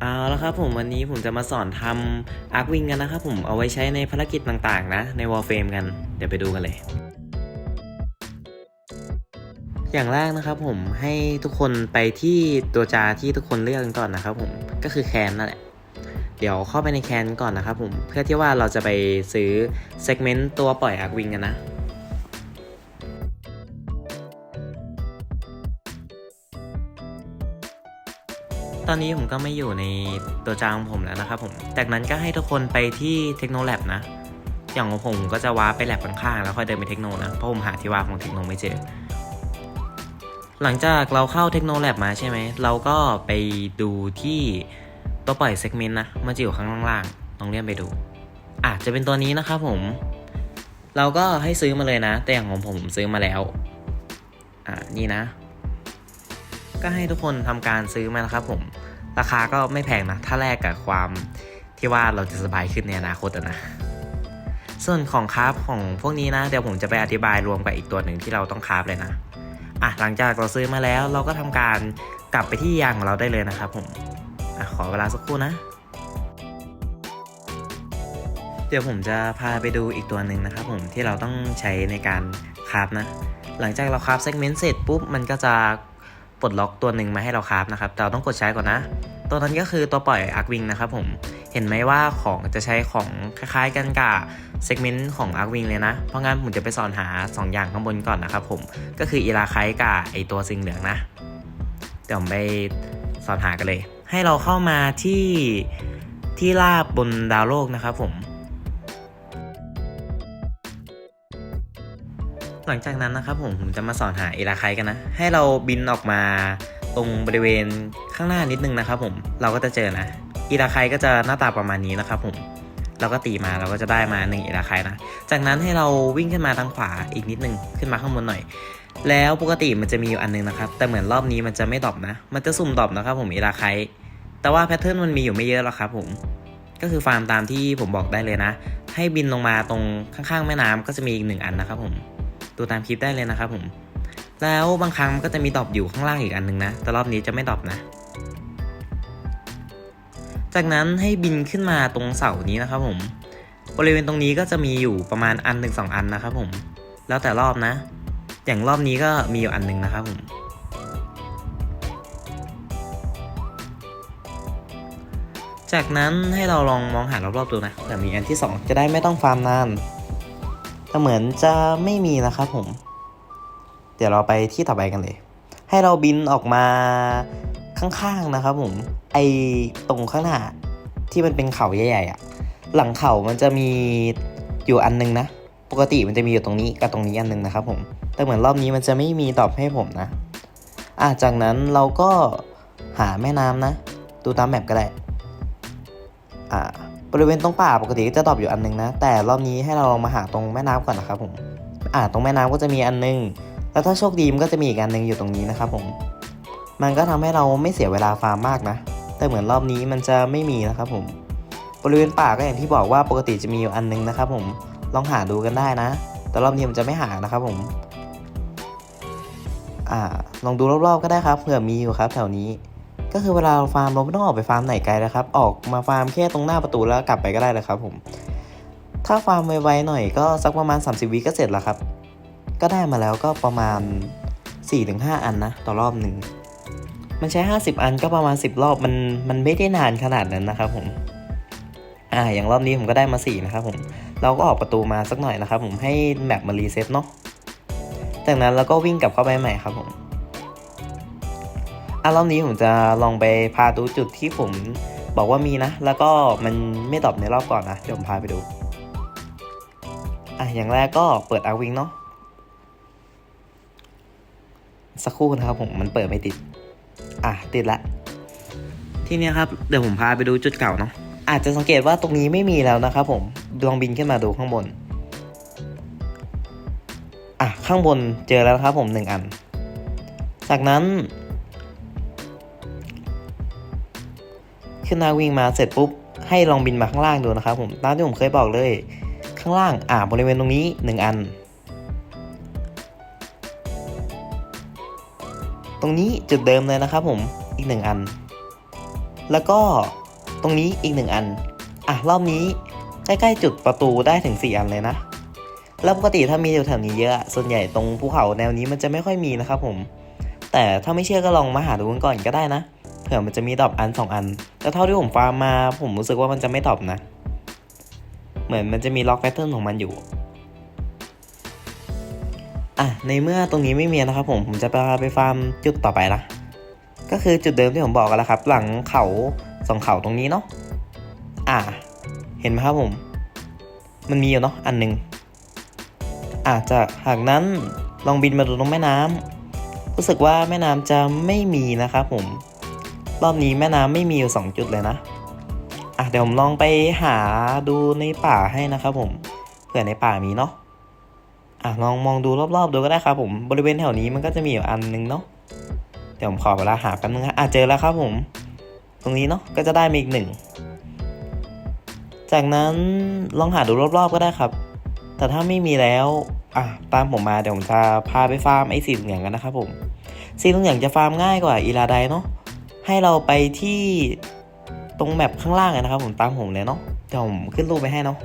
เอาละครับผมวันนี้ผมจะมาสอนทำอาร์ควิงกันนะครับผมเอาไว้ใช้ในภารกิจต่างๆ นะ ใน Warframe กัน เดี๋ยวไปดูกันเลย อย่างแรกนะครับผมให้ทุกคนไปที่ตัวจาที่ทุกคนเลือกกันก่อนนะครับผมก็คือแคนนั่นแหละเดี๋ยวเข้าไปในแคนก่อนนะครับผมเพื่อที่ว่าเราจะไปซื้อเซกเมนต์ตัวปล่อยอาร์ควิงกันนะ ตอนนี้ผมก็ไม่อยู่ในตัวจางของผมแล้วนะครับผม จากนั้นก็ให้ทุกคนไปที่เทคโนแลบนะ อย่างของผมก็จะว้าไปแลบข้างๆแล้วค่อยเดินไปเทคโนนะ เพราะผมหาที่ว้าของเทคโนไม่เจอ หลังจากเราเข้าเทคโนแลบมาใช่ไหม เราก็ไปดูที่ตัวปล่อยเซกเมนต์นะ มันจะอยู่ข้างล่างๆลองเลื่อนไปดู อาจจะเป็นตัวนี้นะครับผม เราก็ให้ซื้อมาเลยนะ แต่อย่างของผมผมซื้อมาแล้ว อ่า นี่นะ ก็ให้ทุกคนทำการซื้อมานะครับผม ราคาก็ไม่แพงนะ ถ้าแลกกับความที่ว่าเราจะสบายขึ้นในอนาคตนะ ส่วนของคราฟของพวกนี้นะ เดี๋ยวผมจะไปอธิบายรวมกับอีกตัวหนึ่งที่เราต้องคราฟเลยนะ อะหลังจากเราซื้อมาแล้วเราก็ทำการกลับไปที่ยางของเราได้เลยนะครับผมอะขอเวลาสักครู่นะ เดี๋ยวผมจะพาไปดูอีกตัวหนึ่งนะครับผมที่เราต้องใช้ในการคราฟนะ หลังจากเราคราฟเซกเมนต์เสร็จปุ๊บมันก็จะ ปลดล็อกตัวหนึ่งมาให้เราคราฟนะครับแต่เราต้องกดใช้ก่อนนะ ตัวนั้นก็คือตัวปล่อยอาร์ควิงนะครับผมเห็นไหมว่าของจะใช้ของคล้ายๆกันกับเซกเมนต์ของอาร์ควิงเลยนะ เพราะงั้นผมจะไปสอนหา 2 อย่างข้างบนก่อนนะครับผมก็คืออีลาไคกับไอตัวซิงเหลืองนะเดี๋ยวผมไปสอนหากันเลย ให้เราเข้ามาที่ที่ลาบบนดาวโลกนะครับผม หลังจากนั้นนะครับผมผมจะมาสอนหาเอลาไคกันนะ ให้เราบินออกมาตรงบริเวณข้างหน้านิดนึงนะครับผมเราก็จะเจอนะเอีลาไคก็จะหน้าตาประมาณนี้นะครับผมเราก็ตีมาเราก็จะได้มาหนึ่งอีลาไคนะ จากนั้นให้เราวิ่งขึ้นมาทางขวาอีกนิดนึงขึ้นมาข้างบนหน่อย แล้วปกติมันจะมีอยู่อันนึงนะครับ แต่เหมือนรอบนี้มันจะไม่ดอปนะ มันจะสุ่มดอปนะครับผมเอีลาไคแต่ว่าแพทเทิร์นมันมีอยู่ไม่เยอะหรอกครับผมก็คือฟาร์มตามที่ผมบอกได้เลยนะ ให้บินลงมาตรงข้างๆแม่น้ำก็จะมีอีกหนึ่งอันนะครับผม ดูตามคลิปได้เลยนะครับผม แล้วบางครั้งมันก็จะมีดอปอยู่ข้างล่างอีกอันหนึ่งนะ แต่รอบนี้จะไม่ดอปนะ จากนั้นให้บินขึ้นมาตรงเสานี้นะครับผม บริเวณตรงนี้ก็จะมีอยู่ประมาณอันหนึ่งสองอันนะครับผม แล้วแต่รอบนะ อย่างรอบนี้ก็มีอยู่อันหนึ่งนะครับผมจากนั้นให้เราลองมองหารอบๆดูนะเผื่อมีอันที่สองจะได้ไม่ต้องฟาร์มนาน แต่เหมือนจะไม่มีนะครับผม เดี๋ยวเราไปที่ต่อไปกันเลย ให้เราบินออกมาข้างๆนะครับผม ไอตรงข้างหน้าที่มันเป็นเขาใหญ่ๆอะ่ะ หลังเขามันจะมีอยู่อันนึงนะ ปกติมันจะมีอยู่ตรงนี้กับตรงนี้อันนึงนะครับผม แต่เหมือนรอบนี้มันจะไม่มีตอบให้ผมนะ อะจากนั้นเราก็หาแม่น้ำนะ ดูตามแมปก็ได้ อ่า บริเวณตรงป่าปกติก็จะตอบอยู่อันนึงนะ แต่รอบนี้ให้เราลองมาหาตรงแม่น้ำก่อนนะครับผมอ่าตรงแม่น้ำก็จะมีอันนึง แล้วถ้าโชคดีมันก็จะมีอีกอันนึงอยู่ตรงนี้นะครับผมมันก็ทำให้เราไม่เสียเวลาฟาร์มมากนะ แต่เหมือนรอบนี้มันจะไม่มีนะครับผมบริเวณป่าก็อย่างที่บอกว่าปกติจะมีอยู่อันนึงนะครับผมลองหาดูกันได้นะ แต่รอบนี้มันจะไม่หานะครับผมอ่าลองดูรอบๆก็ได้ครับเผื่อมีอยู่ครับแถวนี้ ก็คือเวลาฟาร์มเราไม่ต้องออกไปฟาร์มไหนไกลแล้วครับ ออกมาฟาร์มแค่ตรงหน้าประตูแล้วกลับไปก็ได้เลยครับผมถ้าฟาร์มไวๆหน่อยก็สักประมาณ 30วิก็เสร็จแล้วครับ ก็ได้มาแล้วก็ประมาณ 4-5 อันนะต่อรอบหนึ่งมันใช้ 50 อันก็ประมาณ 10 รอบมันมันไม่ได้นานขนาดนั้นนะครับผมอ่าอย่างรอบนี้ผมก็ได้มา 4 นะครับผม เราก็ออกประตูมาสักหน่อยนะครับผมให้แมปมารีเซ็ตเนาะจากนั้นเราก็วิ่งกลับเข้าไปใหม่ครับผมะรอบนี้ผมจะลองไปพาดูจุดที่ผมบอกว่ามีนะ แล้วก็มันไม่ตอบในรอบก่อนนะ เดี๋ยวผมพาไปดู อะ อย่างแรกก็เปิดอาวิงเนาะ สักครู่นะครับผม มันเปิดไม่ติด อะ ติดละ ทีนี้ครับ เดี๋ยวผมพาไปดูจุดเก่าเนาะ อาจจะสังเกตว่าตรงนี้ไม่มีแล้วนะครับผมลองบินขึ้นมาดูข้างบน อะ ข้างบนเจอแล้วครับผมหนึ่งอัน จากนั้น ขึ้นนาวิ่งมาเสร็จปุ๊บ ให้ลองบินมาข้างล่างดูนะครับผมตามที่ผมเคยบอกเลย ข้างล่างอ่าบริเวณตรงนี้หนึ่งอัน ตรงนี้จุดเดิมเลยนะครับผมอีกหนึ่งอัน แล้วก็ตรงนี้อีกหนึ่งอัน อะรอบนี้ใกล้ๆจุดประตูได้ถึง 4 อันเลยนะแล้วปกติถ้ามีแถวๆนี้เยอะ ส่วนใหญ่ตรงภูเขาแนวนี้มันจะไม่ค่อยมีนะครับผม แต่ถ้าไม่เชื่อก็ลองมาหาดูกันก่อนก็ได้นะ เผื่อมันจะมีดรอปอันสองอัน แต่เท่าที่ผมฟาร์มมา ผมรู้สึกว่ามันจะไม่ดรอปนะ เหมือนมันจะมีล็อกแพทเทิร์นของมันอยู่ อะ ในเมื่อตรงนี้ไม่มีนะครับผม ผมจะพาไปฟาร์มจุดต่อไปนะก็คือจุดเดิมที่ผมบอกกันแล้วครับ หลังเขาสองเขาตรงนี้เนาะ อะ เห็นไหมครับผม มันมีอยู่เนาะอันหนึ่งอาจจะหากนั้นลองบินมาดูตรงแม่น้ำรู้สึกว่าแม่น้ำจะไม่มีนะครับผม รอบนี้แม่น้ำไม่มีอยู่สองจุดเลยนะ อะเดี๋ยวผมลองไปหาดูในป่าให้นะครับผม เผื่อในป่ามีเนาะ อะลองมองดูรอบๆดูก็ได้ครับผม บริเวณแถวนี้มันก็จะมีอยู่อันนึงเนาะ เดี๋ยวผมขอเวลาหาแป๊บนึงอะเจอแล้วครับผม ตรงนี้เนาะก็จะได้มาอีกหนึ่ง จากนั้นลองหาดูรอบๆก็ได้ครับ แต่ถ้าไม่มีแล้ว อะตามผมมาเดี๋ยวผมจะพาไปฟาร์มไอ้สีเหลืองกันนะครับผม สีเหลืองจะฟาร์มง่ายกว่าอีลาไดเนาะ ให้เราไปที่ตรงแมปข้างล่างนะครับ ผมตามผมเลยเนาะเดี๋ยวผมขึ้นรูปไปให้เนาะ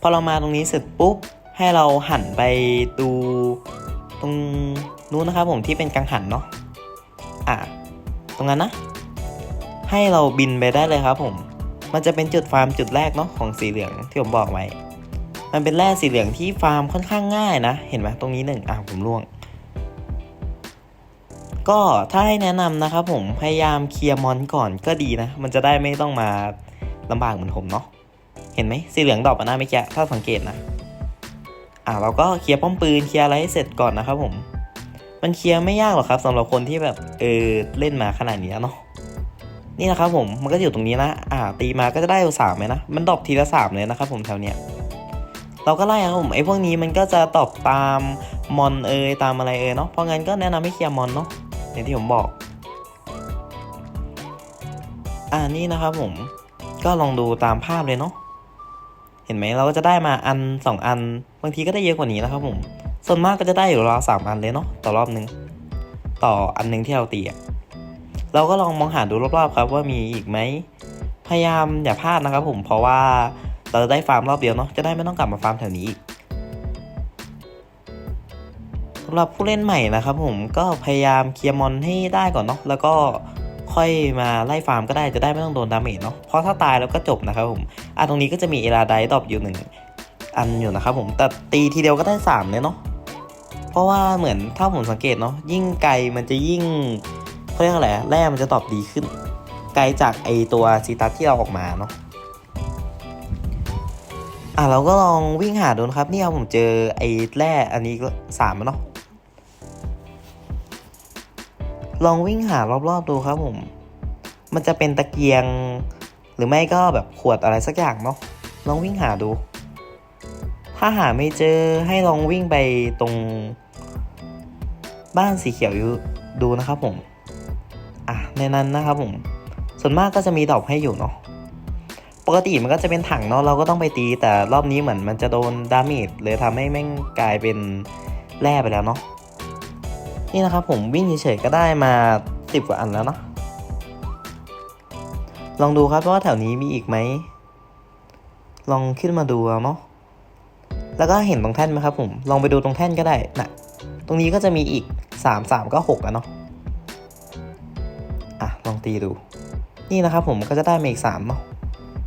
พอเรามาตรงนี้เสร็จปุ๊บให้เราหันไปดูตรงนู้นนะครับ ผมที่เป็นกังหันเนาะอะตรงนั้นนะ ให้เราบินไปได้เลยครับ ผม มันจะเป็นจุดฟาร์มจุดแรกเนาะของสีเหลืองที่ผมบอกไว้มันเป็นแร่สีเหลืองที่ฟาร์มค่อนข้างง่ายนะ เห็นไหมตรงนี้หนึ่งอะผมล่วง ก็ถ้าให้แนะนำนะครับผมพยายามเคลียร์มอนก่อนก็ดีนะ มันจะได้ไม่ต้องมาลำบากเหมือนผมเนาะเห็นไหมสีเหลืองดอกมาหน้าไม่แกะถ้าสังเกตนะ อะเราก็เคลียร์ป้อมปืนเคลียร์อะไรให้เสร็จก่อนนะครับผม มันเคลียร์ไม่ยากหรอกครับสำหรับคนที่แบบเออเล่นมาขนาดนี้เนาะนี่นะครับผมมันก็อยู่ตรงนี้นะ อ่า ตีมาก็จะได้สามเลยนะมันดอปทีละสามเลยนะครับผมแถวเนี้ยเราก็ไล่ครับผมไอ้พวกนี้มันก็จะตอบตามมอนเอยตามอะไรเอยเนาะเพราะงั้นก็แนะนำให้เคลียร์มอนเนาะ อย่างที่ผมบอก อ่านี่นะครับผมก็ลองดูตามภาพเลยเนาะเห็นไหมเราก็จะได้มาอันสองอัน บางทีก็ได้เยอะกว่านี้นะครับผมส่วนมากก็จะได้อยู่ราวสามอันเลยเนาะต่อรอบนึง ต่ออันนึงที่เราตีอะเราก็ลองมองหาดูรอบๆครับว่ามีอีกไหมพยายามอย่าพลาดนะครับผมเพราะว่าเราจะได้ฟาร์มรอบเดียวเนาะจะได้ไม่ต้องกลับมาฟาร์มแถวนี้อีก สำหรับผู้เล่นใหม่นะครับผมก็พยายามเคลียร์มอนให้ได้ก่อนเนาะแล้วก็ค่อยมาไล่ฟาร์มก็ได้จะได้ไม่ต้องโดนดาเมจเนาะเพราะถ้าตายแล้วก็จบนะครับผมอะตรงนี้ก็จะมีเอลาไดดรอปอยู่หนึ่งอันอยู่นะครับผมแต่ตีทีเดียวก็ได้สามเลยเนาะเพราะว่าเหมือนถ้าผมสังเกตเนาะยิ่งไกลมันจะยิ่งเขาเรียกอะไรแร่มันจะตอบดีขึ้น ไกลจากไอตัวซีตัสที่เราออกมาเนาะอะเราก็ลองวิ่งหาดูนะครับนี่ครับผมเจอไอแร่อันนี้ก็สามแล้วเนาะ ลองวิ่งหารอบๆดูครับผม มันจะเป็นตะเกียง หรือไม่ก็แบบขวดอะไรสักอย่างเนาะ ลองวิ่งหาดู ถ้าหาไม่เจอให้ลองวิ่งไปตรงบ้านสีเขียวอยู่ดูนะครับผม อะในนั้นนะครับผม ส่วนมากก็จะมีดอกให้อยู่เนาะ ปกติมันก็จะเป็นถังเนาะเราก็ต้องไปตี แต่รอบนี้เหมือนมันจะโดนดาเมจเลยทำให้แม่งกลายเป็นแร่ไปแล้วเนาะ นี่นะครับผมวิ่งเฉยๆก็ได้มาสิบกว่าอันแล้วเนาะลองดูครับว่าแถวนี้มีอีกไหม ลองขึ้นมาดูเอาเนาะแล้วก็เห็นตรงแท่นไหมครับผม ลองไปดูตรงแท่นก็ได้นะตรงนี้ก็จะมีอีกสามสามก็หกแล้วเนาะอะลองตีดู นี่นะครับผมก็จะได้มาอีกสามเนาะ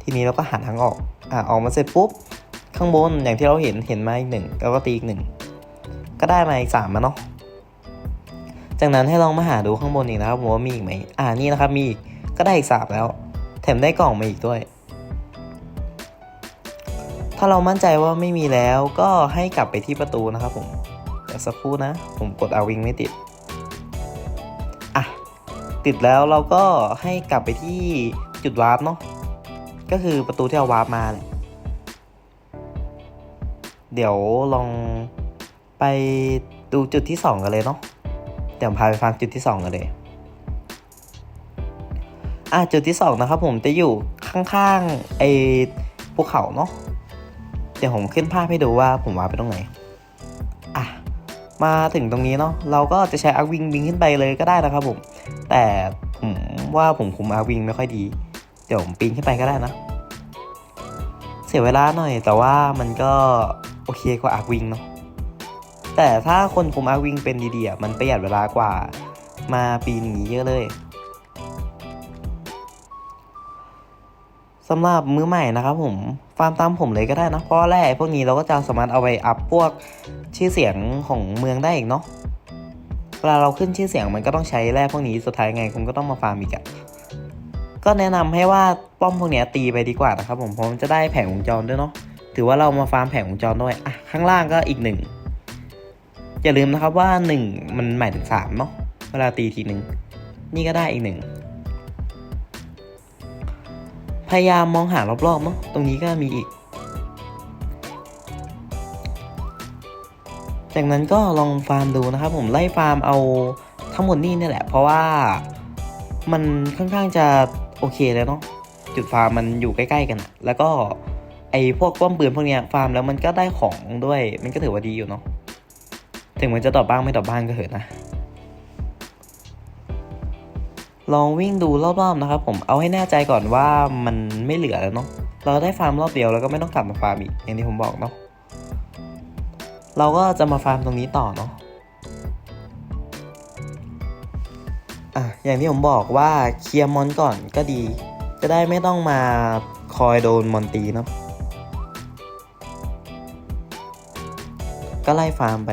ทีนี้เราก็หันทางออกอะออกมาเสร็จปุ๊บข้างบนอย่างที่เราเห็นเห็นมาอีกหนึ่งแล้วก็ตีอีกหนึ่งก็ได้มาอีกสามมาเนาะ จากนั้นให้ลองมาหาดูข้างบนอีกนะครับผมว่ามีอีกไหมอ่านี่นะครับมีอีกก็ได้อีกสามแล้ว แถมได้กล่องมาอีกด้วย ถ้าเรามั่นใจว่าไม่มีแล้วก็ให้กลับไปที่ประตูนะครับผมเดี๋ยวสักครู่นะ ผมกดอาวิงไม่ติดอะติดแล้วเราก็ให้กลับไปที่จุดวาร์ปเนาะก็คือประตูที่เราวาร์ปมาเนี่ยเดี๋ยวลองไปดูจุดที่สองกันเลยเนาะ เดี๋ยวผมพาไปฟังจุดที่สองกันเลย อะจุดที่สองนะครับผมจะอยู่ข้างๆไอ้ภูเขาเนาะเดี๋ยวผมขึ้นภาพให้ดูว่าผมวาร์ไปตรงไหน อะ มาถึงตรงนี้เนาะเราก็จะใช้อาร์วิงบิงขึ้นไปเลยก็ได้นะครับผม แต่ผมว่าผมคุมอาร์วิงไม่ค่อยดี เดี๋ยวผมปีนขึ้นไปก็ได้นะ เสียเวลาหน่อยแต่ว่ามันก็โอเคกว่าอาร์วิงเนาะ แต่ถ้าคนคุมอาร์วิงเป็นดีๆมันประหยัดเวลากว่ามาปีนี้เยอะเลยสำหรับมือใหม่นะครับผมฟาร์มตามผมเลยก็ได้นะ เพราะแร่พวกนี้เราก็จะสามารถเอาไปอัพพวกชื่อเสียงของเมืองได้อีกเนาะเวลาเราขึ้นชื่อเสียงมันก็ต้องใช้แร่พวกนี้สุดท้ายไงคุณก็ต้องมาฟาร์มอีกอะก็แนะนำให้ว่าป้อมพวกนี้ตีไปดีกว่านะครับผมเพราะมันจะได้แผงวงจรด้วยเนาะถือว่าเรามาฟาร์มแผงวงจรด้วยอะข้างล่างก็อีกหนึ่ง อย่าลืมนะครับว่าหนึ่งมันหมายถึงสามเนาะเวลาตีทีหนึ่งนี่ก็ได้อีกหนึ่งพยายามมองหารอบๆเนาะตรงนี้ก็มีอีก จากนั้นก็ลองฟาร์มดูนะครับ ผมไล่ฟาร์มเอาทั้งหมดนี่นี่แหละ เพราะว่ามันค่อนข้างจะโอเคเลยเนาะจุดฟาร์มมันอยู่ใกล้ ๆ กัน แล้วก็ไอ้พวกป้อมปืนพวกเนี้ยฟาร์มแล้วมันก็ได้ของด้วย มันก็ถือว่าดีอยู่เนาะ ถึงมันจะตอบบ้างไม่ตอบบ้างก็เถอะนะ ลองวิ่งดูรอบๆนะครับผมเอาให้แน่ใจก่อนว่ามันไม่เหลือแล้วเนาะเราได้ฟาร์มรอบเดียวแล้วก็ไม่ต้องกลับมาฟาร์มอีกอย่างที่ผมบอกเนาะเราก็จะมาฟาร์มตรงนี้ต่อเนาะอะอย่างที่ผมบอกว่าเคลียร์มอนก่อนก็ดี จะได้ไม่ต้องมาคอยโดนมอนตีเนาะก็ไล่ฟาร์มไป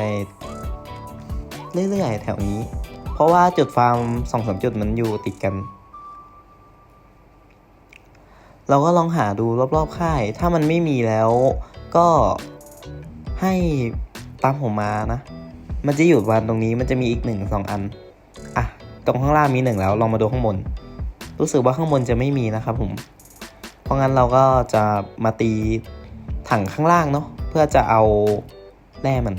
เรื่อยๆ แถวนี้ เพราะว่าจุดฟาร์มสองสามจุดมันอยู่ติดกัน เราก็ลองหาดูรอบๆค่าย ถ้ามันไม่มีแล้วก็ให้ตามผมมานะ มันจะอยู่วันตรงนี้มันจะมีอีกหนึ่งสองอัน อะ ตรงข้างล่างมีหนึ่งแล้วลองมาดูข้างบน รู้สึกว่าข้างบนจะไม่มีนะครับผม เพราะงั้นเราก็จะมาตีถังข้างล่างเนาะเพื่อจะเอาแร่มัน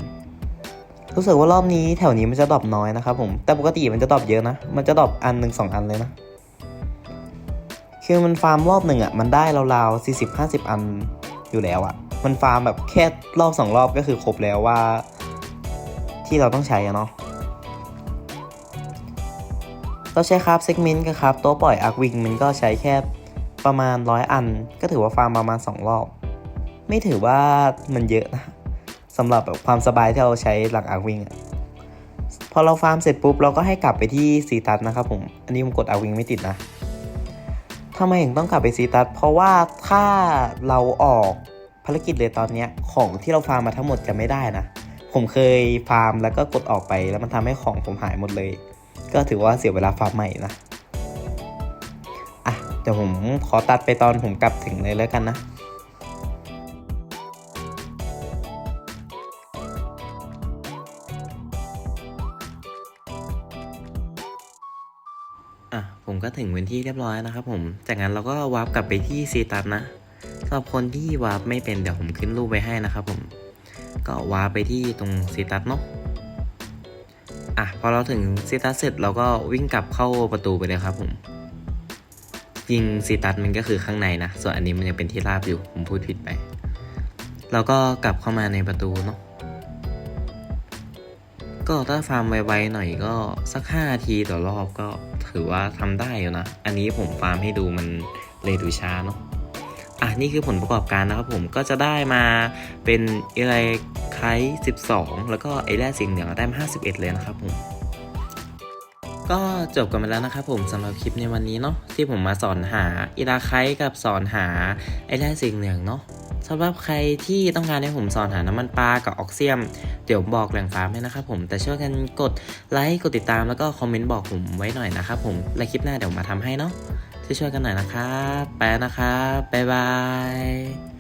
รู้สึกว่ารอบนี้แถวนี้มันจะดรอปน้อยนะครับผม แต่ปกติมันจะดรอปเยอะนะ มันจะดรอปอันหนึ่งสองอันเลยนะ คือมันฟาร์มรอบหนึ่งอะ่ะ มันได้ราวๆสี่สิบห้าสิบอันอยู่แล้วอะ่ะ มันฟาร์มแบบแค่รอบสองรอบก็คือครบแล้วว่า ที่เราต้องใช้อะเนาะ เราใช้ครับเซกเมนต์กับครับตัวปล่อยอาร์ควิงมันก็ใช้แค่ประมาณร้อยอัน ก็ถือว่าฟาร์มประมาณสองรอบ ไม่ถือว่ามันเยอะนะ สำหรับแบบความสบายที่เราใช้หลังอาร์วิงอะพอเราฟาร์มเสร็จปุ๊บเราก็ให้กลับไปที่ซีตัสนะครับผม อันนี้ผมกดอาร์วิงไม่ติดนะทำไมถึงต้องกลับไปซีตัสเพราะว่าถ้าเราออกภารกิจเลยตอนนี้ของที่เราฟาร์มมาทั้งหมดจะไม่ได้นะ ผมเคยฟาร์มแล้วก็กดออกไปแล้วมันทำให้ของผมหายหมดเลย ก็ถือว่าเสียเวลาฟาร์มใหม่นะอะเดี๋ยวผมขอตัดไปตอนผมกลับถึงเลยแล้วกันนะ ถึงเป็นที่เรียบร้อยนะครับผม จากนั้นเราก็วาร์ปกลับไปที่ซีตัสนะสำหรับคนที่วาร์ปไม่เป็นเดี๋ยวผมขึ้นรูปไว้ให้นะครับผม ก็วาร์ปไปที่ตรงซีตัสเนาะอะพอเราถึงซีตัสเสร็จเราก็วิ่งกลับเข้าประตูไปเลยครับผมยิงซีตัสมันก็คือข้างในนะ ส่วนอันนี้มันยังเป็นที่ราบอยู่ ผมพูดผิดไปเราก็กลับเข้ามาในประตูเนาะก็ถ้าฟาร์มไวๆหน่อยก็สัก5นาทีต่อรอบก็ ถือว่าทำได้อยู่นะ อันนี้ผมฟาร์มให้ดูมันเลยดูช้าเนาะอะนี่คือผลประกอบการนะครับผมก็จะได้มาเป็นอะไรไค12 แล้วก็ไอแร่สิ่งเหลืองได้มา51 เลยนะครับผม ก็จบกันไปแล้วนะครับผมสำหรับคลิปในวันนี้เนาะที่ผมมาสอนหาอีลาไคกับสอนหาไอแร่สิ่งเหลืองเนาะสำหรับใครที่ต้องการให้ผมสอนหาน้ำมันปลากับออกเซียม เดี๋ยวบอกแหล่งฟาร์มให้นะครับผมแต่ช่วยกันกดไลค์กดติดตามแล้วก็คอมเมนต์บอกผมไว้หน่อยนะครับผมและคลิปหน้าเดี๋ยวมาทำให้เนาะช่วยๆกันหน่อยนะครับ ไปนะครับบ๊ายบาย